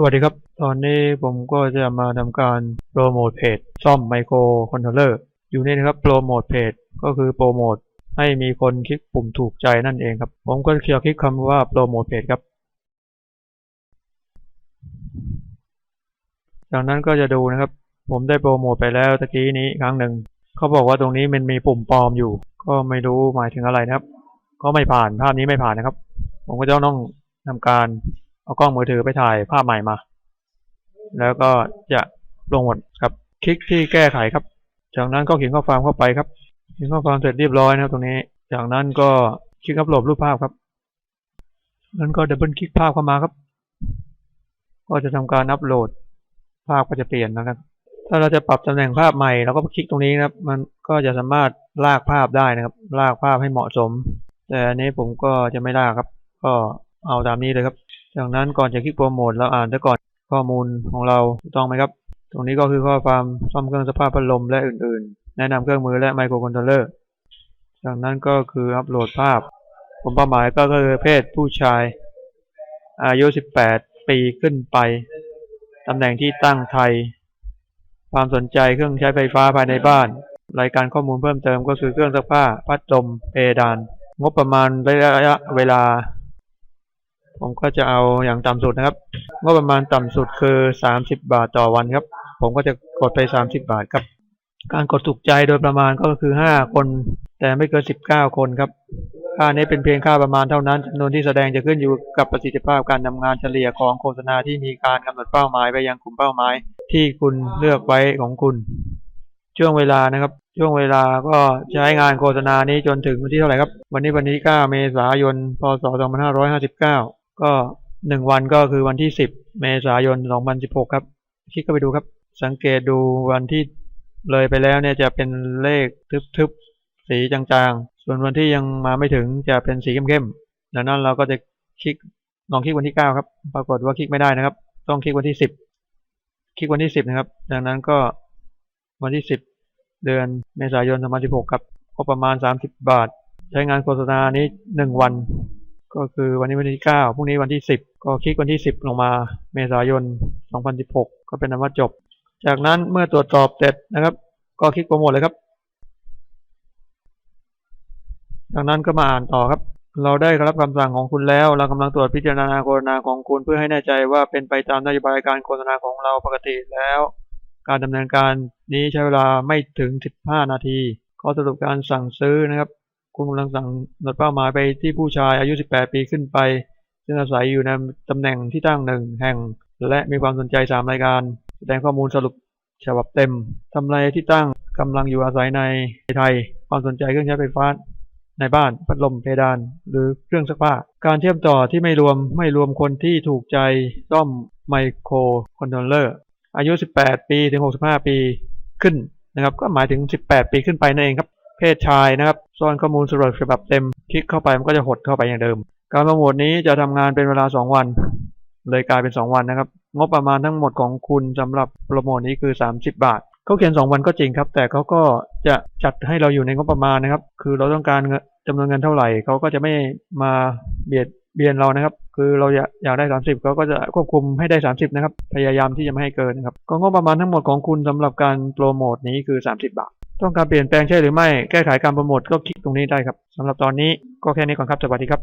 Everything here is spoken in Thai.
สวัสดีครับ ตอนนี้ผมก็จะมาทำการโปรโมทเพจซ่อมไมโครคอนโทรลเลอร์อยู่นี่นะครับโปรโมทเพจก็คือโปรโมทให้มีคนคลิกปุ่มถูกใจนั่นเองครับ ผมก็เคียร์คลิกคำว่าโปรโมทเพจครับ จากนั้นก็จะดูนะครับ ผมได้โปรโมทไปแล้วตะกี้นี้ครั้งหนึ่ง เขาบอกว่าตรงนี้มันมีปุ่มปลอมอยู่ ก็ไม่รู้หมายถึงอะไรนะครับ ก็ไม่ผ่านภาพนี้ไม่ผ่านนะครับ ผมก็จะต้องทำการ เอากล้องมือถือไปถ่ายภาพใหม่มา แล้วก็จะลงหมดครับ คลิกที่แก้ไขครับ จากนั้นก็เขียนข้อความเข้าไปครับเขียนข้อความเสร็จเรียบร้อยนะครับ ตรงนี้ จากนั้นก็คลิกอัปโหลดรูปภาพครับนั้นก็ดับเบิลคลิกภาพเข้ามาครับ ก็จะทำการอัปโหลด ภาพก็จะเปลี่ยนนะครับ ถ้าเราจะปรับตำแหน่งภาพใหม่เราก็คลิกตรงนี้นะครับ มันก็จะสามารถลากภาพได้นะครับ ลากภาพให้เหมาะสม แต่อันนี้ผมก็จะไม่ลากครับ ก็เอาตามนี้เลยครับ จากนั้นก่อนจะคลิกโปรโมทเราอ่านซะก่อนข้อมูลของเราถูกต้องไหมครับ ตรงนี้ก็คือข้อความซ่อมเครื่องสภาพพัดลมและอื่นๆ แนะนำเครื่องมือและไมโครคอนโทรลเลอร์จากนั้นก็คืออัปโหลดภาพผมเป้าหมายก็คือเพศผู้ชาย อายุ 18 ปีขึ้นไป ตำแหน่งที่ตั้งไทย ความสนใจเครื่องใช้ไฟฟ้าภายในบ้าน รายการข้อมูลเพิ่มเติมก็คือเครื่องซักผ้า พัดลมเพดาน งบประมาณระยะเวลา ผมก็จะเอาอย่างต่ำสุดนะครับงบประมาณต่ำสุดคือ 30 บาทต่อวันครับ ผมก็จะกดไป 30 บาทครับ การกดถูกใจโดยประมาณก็คือ 5 คน แต่ไม่เกิน 19 คนครับ ค่านี้เป็นเพียงค่าประมาณเท่านั้นจำนวนที่แสดงจะขึ้นอยู่กับประสิทธิภาพการทำงานเฉลี่ยของโฆษณาที่มีการกำหนดเป้าหมายไปยังกลุ่มเป้าหมาย ที่คุณเลือกไว้ของคุณ ช่วงเวลานะครับ ช่วงเวลาก็ใช้งานโฆษณานี้จนถึงวันที่เท่าไหร่ครับ วันนี้วันที่9เมษายน พศ 2559 ก็หนึ่งวันก็คือวันที่10เมษายน2016ครับ คลิกเข้าไปดูครับ สังเกตดูวันที่เลยไปแล้วเนี่ยจะเป็นเลขทึบๆ สีจางๆ ส่วนวันที่ยังมาไม่ถึงจะเป็นสีเข้มๆดังนั้นเราก็จะคลิกลองคลิกวันที่9ครับ ปรากฏว่าคลิกไม่ได้นะครับ ต้องคลิกวันที่10คลิกวันที่10นะครับ ดังนั้นก็วันที่10เดือนเมษายน2016ครับก็ประมาณ30บบาท ใช้งานโฆษณานี้1วัน ก็คือวันนี้วันที่ 9 พรุ่งนี้วันที่ 10 ก็คลิกวันที่ 10 ลงมาเมษายน 2016 ก็เป็นอันว่าจบ จากนั้นเมื่อตรวจสอบเสร็จนะครับ ก็คลิกโปรโมทเลยครับ จากนั้นก็มาอ่านต่อครับ เราได้รับคำสั่งของคุณแล้ว เรากำลังตรวจพิจารณาโฆษณาของคุณเพื่อให้แน่ใจว่าเป็นไปตามนโยบายการโฆษณาของเราปกติแล้ว การดำเนินการนี้ใช้เวลาไม่ถึง 15 นาที ข้อสรุปการสั่งซื้อนะครับ คุณกำลังสั่งหนดเป้าหมายไปที่ผู้ชายอายุ 18 ปีขึ้นไปซึ่งอาศัยอยู่ในตำแหน่งที่ตั้งหนึ่งแห่ง และมีความสนใจ 3 รายการ แสดงข้อมูลสรุปฉบับเต็มทำเลที่ตั้งกำลังอยู่อาศัยในไทย ความสนใจเครื่องใช้ไฟฟ้าในบ้านพัดลมเพดานหรือเครื่องซักผ้า การเชื่อมต่อที่ไม่รวมไม่รวมคนที่ถูกใจซ่อมไมโครคอนโทรลเลอร์อายุ 18 ปีถึง 65 ปีขึ้นนะครับ ก็หมายถึง 18 ปีขึ้นไปนั่นเองครับ เพศชายนะครับ ซ่อนข้อมูลสรุปฉบับเต็ม คลิกเข้าไปมันก็จะหดเข้าไปอย่างเดิม การโปรโมทนี้จะทำงานเป็นเวลา 2 วัน เลยกลายเป็น 2 วันนะครับ งบประมาณทั้งหมดของคุณสำหรับโปรโมทนี้คือ 30 บาทเขาเขียน 2 วันก็จริงครับ แต่เขาก็จะจัดให้เราอยู่ในงบประมาณนะครับ คือเราต้องการจำนวนเงินเท่าไหร่เขาก็จะไม่มาเบียดเบียนเรานะครับ คือเราอยากอยากได้ 30เขาก็จะควบคุมให้ได้ 30 นะครับ พยายามที่จะไม่ให้เกินนะครับ ก็งบประมาณทั้งหมดของคุณสำหรับการโปรโมทนี้คือ 30 บาท ต้องการเปลี่ยนแปลงใช่หรือไม่ แก้ไขการโปรโมทก็คลิกตรงนี้ได้ครับสำหรับตอนนี้ก็แค่นี้ก่อนครับ สวัสดีครับ